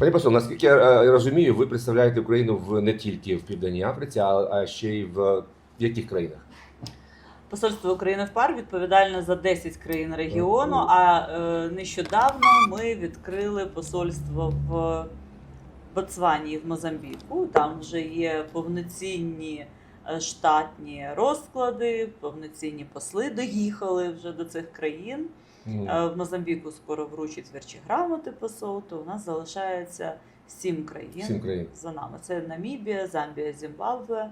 Пані посол, наскільки я е, розумію, ви представляєте Україну в не тільки в Південній Африці, а, ще й в яких країнах? Посольство України в ПАР відповідальне за 10 країн регіону. А е, нещодавно ми відкрили посольство в Ботсвані і в Мозамбіку. Там вже є повноцінні е, штатні розклади, повноцінні посли доїхали вже до цих країн. Мгм. Е, В Мозамбіку скоро вручать вірчі грамоти посол, то у нас залишається сім країн Сім країн. за нами. Це Намібія, Замбія, Зімбабве, е,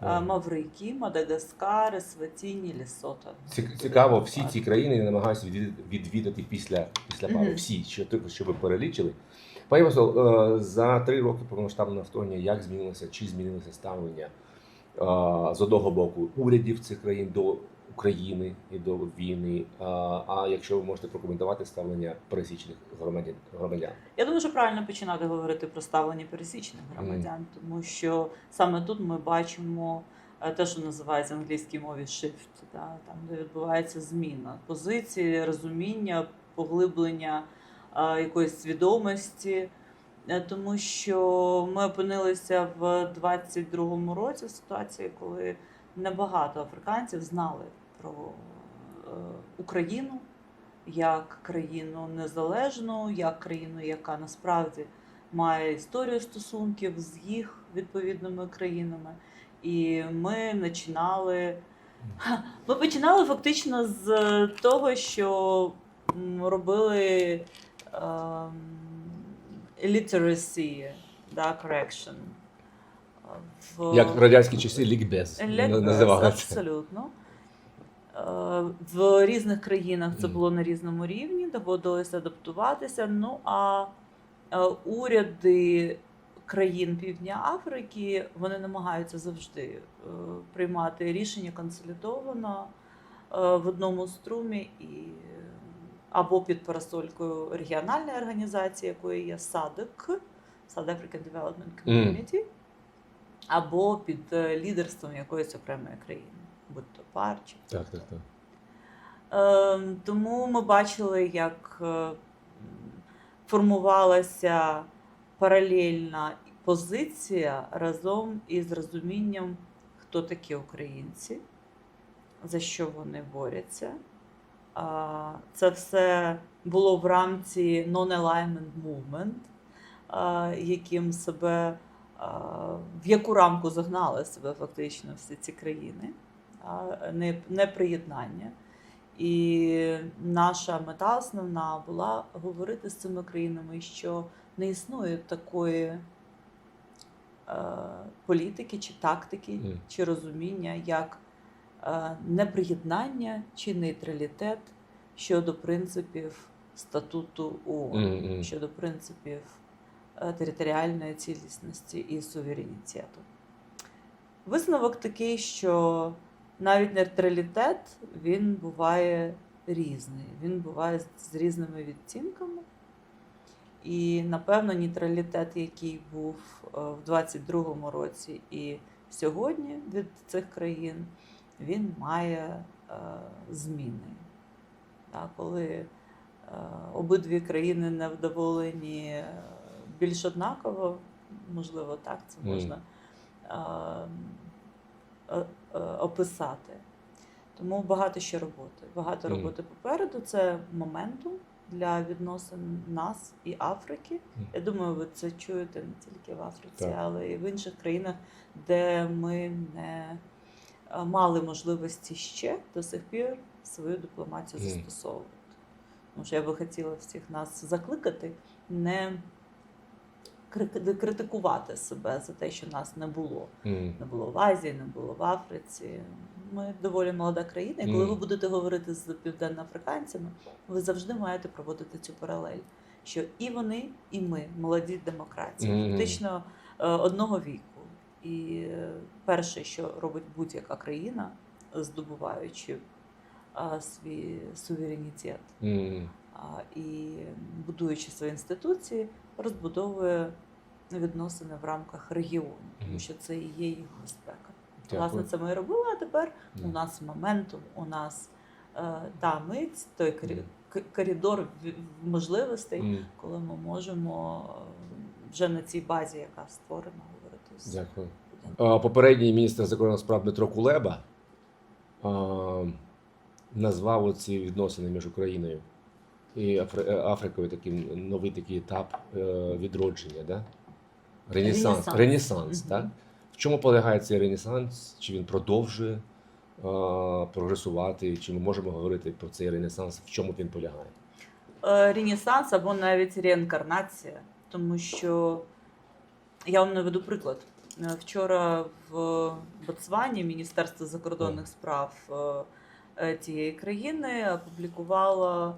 Ага. Маврикій, Мадагаскар, Есватіні, Лісото. Ці- Цікаво, всі ці країни я намагаюся відвідати, після, після пару. Мгм. Всі, що, що ви перелічили. Пані посол, е, за три роки повномасштабного вторгнення, як змінилося, чи змінилося ставлення з одного боку урядів цих країн до України і до війни? А, а якщо ви можете прокоментувати ставлення пересічних громадян громадян? Я думаю, що правильно починати говорити про ставлення пересічних громадян, тому що саме тут ми бачимо е, те, що називається в англійській мові shift, да, там де відбувається зміна позиції, розуміння, поглиблення е, якоїсь свідомості. Е, Тому що ми опинилися в 22-му році в ситуації, коли небагато африканців знали про е, Україну як країну незалежну, як країну, яка насправді має історію стосунків з їх відповідними країнами. І ми починали. Ми починали фактично з того, що робили ем, literacy, да, correction. В... Як в радянські часи лікбез Лек- називали. Абсолютно. Е, В різних країнах це було на різному рівні, доводилося адаптуватися. Ну а е, уряди країн Півдня Африки вони намагаються завжди е, приймати рішення консолідовано в одному струмі і або під парасолькою регіональної організації, якою є SADC, South African Development Community, або під лідерством якоїсь окремої країни, будь то пар чи Так, так, так. Ем, Тому ми бачили, як е, формувалася паралельна позиція разом із розумінням, хто такі українці, за що вони борються. Це все було в рамці Non-Alignment Movement, яким себе, в яку рамку загнали себе фактично всі ці країни, не, не приєднання. І наша мета основна була говорити з цими країнами, що не існує такої е, політики чи тактики, чи розуміння, як е, неприєднання чи нейтралітет щодо принципів статуту ООН, Мгм, мгм. щодо принципів е, територіальної цілісності і суверенітету. Висновок такий, що навіть нейтралітет він буває різний, він буває з різними відтінками. І, напевно, нейтралітет, який був е, в 22-му році і сьогодні від цих країн, він має е, зміни. Коли е, обидві країни невдоволені е, більш однаково, можливо, так це можна е, описати. Тому багато ще роботи. Багато Мгм. роботи попереду. Це моментум для відносин нас і Африки. Мгм. Я думаю, ви це чуєте не тільки в Африці, Так. але і в інших країнах, де ми не е, мали можливості ще до сих пір свою дипломатію Мгм. застосовувати. Тому що я би хотіла всіх нас закликати не критикувати себе за те, що нас не було. Мгм. Не було в Азії, не було в Африці. Ми доволі молода країна, і коли ви будете говорити з південноафриканцями, ви завжди маєте проводити цю паралель, що і вони, і ми молоді демократії, Мгм. фактично е, одного віку. І е, перше, що робить будь-яка країна, здобуваючи свій суверенітет а, і будуючи свої інституції, розбудовує відносини в рамках регіону, тому що це і є їх безпека. Дякую. Власне, це ми і робили, а тепер у нас моментум, у нас е, та мить, той коридор в можливостей, Мгм. коли ми можемо е, вже на цій базі, яка створена, говорити з Дякую. Попередній міністр закордонних справ Дмитро Кулеба а, назвав ці відносини між Україною і е, Африкою таким новий такий етап е, відродження, да? Ренесанс. Ренесанс. Ренесанс, так? В чому полягає цей ренесанс? Чи він продовжує а, прогресувати? Чи ми можемо говорити про цей ренесанс? В чому він полягає? Е, Ренесанс або навіть реінкарнація, тому що я вам наведу приклад. Е, Вчора в Ботсвані Міністерство закордонних справ е, е, цієї країни опублікувало е,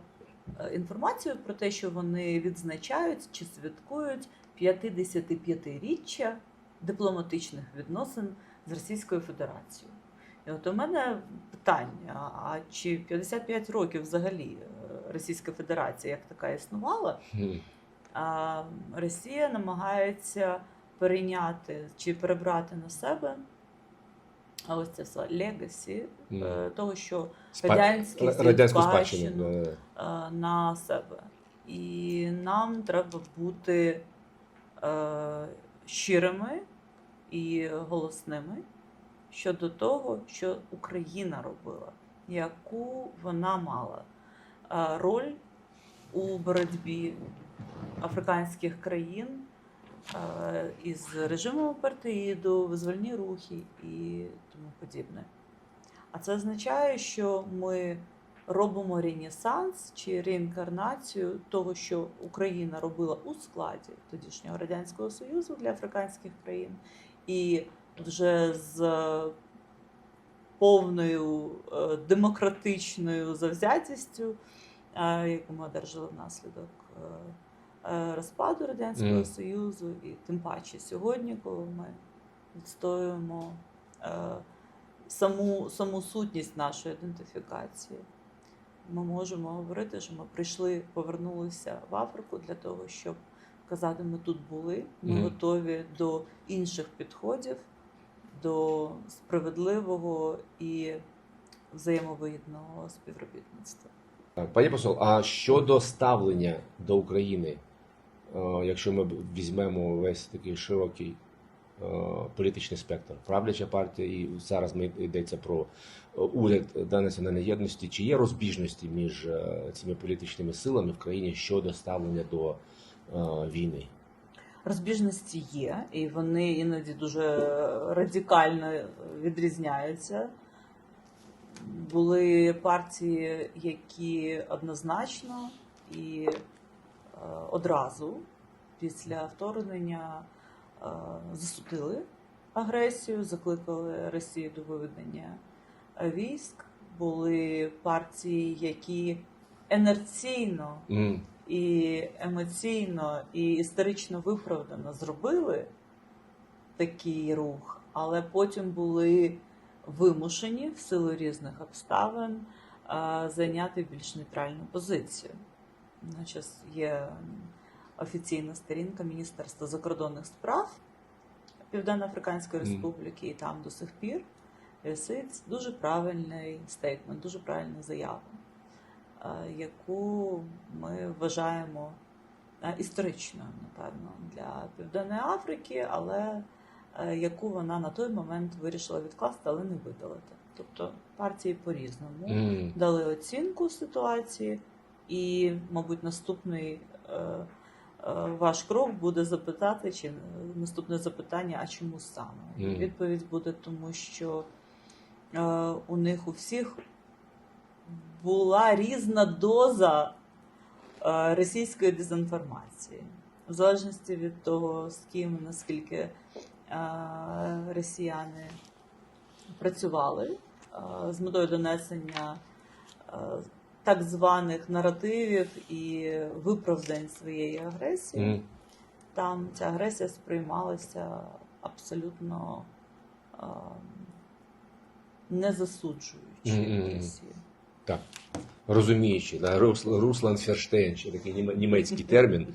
інформацію про те, що вони відзначають чи святкують 55-річчя дипломатичних відносин з Російською Федерацією. І от у мене питання: а чи 55 років взагалі е, Російська Федерація як така існувала? А Росія намагається перейняти чи перебрати на себе а ось це все легасі Мгм. е, того, що Спа- радянський Ра- радянську спадщину, е, на себе. І нам треба бути е, щирими і голосними щодо того, що Україна робила, яку вона мала е, роль у боротьбі африканських країн із режимом апартеїду, визвольні рухи і тому подібне. А це означає, що ми робимо ренесанс чи реінкарнацію того, що Україна робила у складі тодішнього радянського союзу для африканських країн, і вже з повною е, демократичною завзятістю, е, яку ми одержали внаслідок е, е, розпаду радянського Мгм. союзу, і тим паче сьогодні, коли ми відстоюємо е, саму, саму сутність нашої ідентифікації. Ми можемо говорити, що ми прийшли, повернулися в Африку для того, щоб казати, ми тут були, ми Мгм. готові до інших підходів, до справедливого і взаємовигідного співробітництва. Пані посол, а щодо ставлення до України, е, якщо ми візьмемо весь такий широкий е, політичний спектр, правляча партія, і зараз ми йдеться про е, уряд та національної єдності, чи є розбіжності між е, цими політичними силами в країні щодо ставлення до е, війни? Розбіжності є, і вони іноді дуже радикально відрізняються. Були партії, які однозначно і е, одразу після вторгнення е, засудили агресію, закликали Росію до виведення е, військ. Були партії, які інерційно М, і емоційно, і історично виправдано зробили такий рух, але потім були вимушені в силу різних обставин зайняти більш нейтральну позицію. Значить, є офіційна сторінка Міністерства закордонних справ Південно-Африканської Республіки, і там до сих пір висить дуже правильний стейтмент, дуже правильна заява е, яку ми вважаємо е, історичною, напевно, для Південної Африки, але е, яку вона на той момент вирішила відкласти, але не видалити. Тобто партії по-різному м, дали оцінку ситуації, і, мабуть, наступний е, е, ваш крок буде запитати, чи е, наступне запитання, а чому саме? Мгм. Відповідь буде тому, що у них у всіх була різна доза російської дезінформації, в залежності від того, з ким наскільки росіяни працювали з метою донесення так званих наративів і виправдань своєї агресії. mm. Там ця агресія сприймалася абсолютно е, не засуджуючи Мгм. Росію. Так. Розуміючи, да, Руслан Ферштейн, ще такий німецький термін.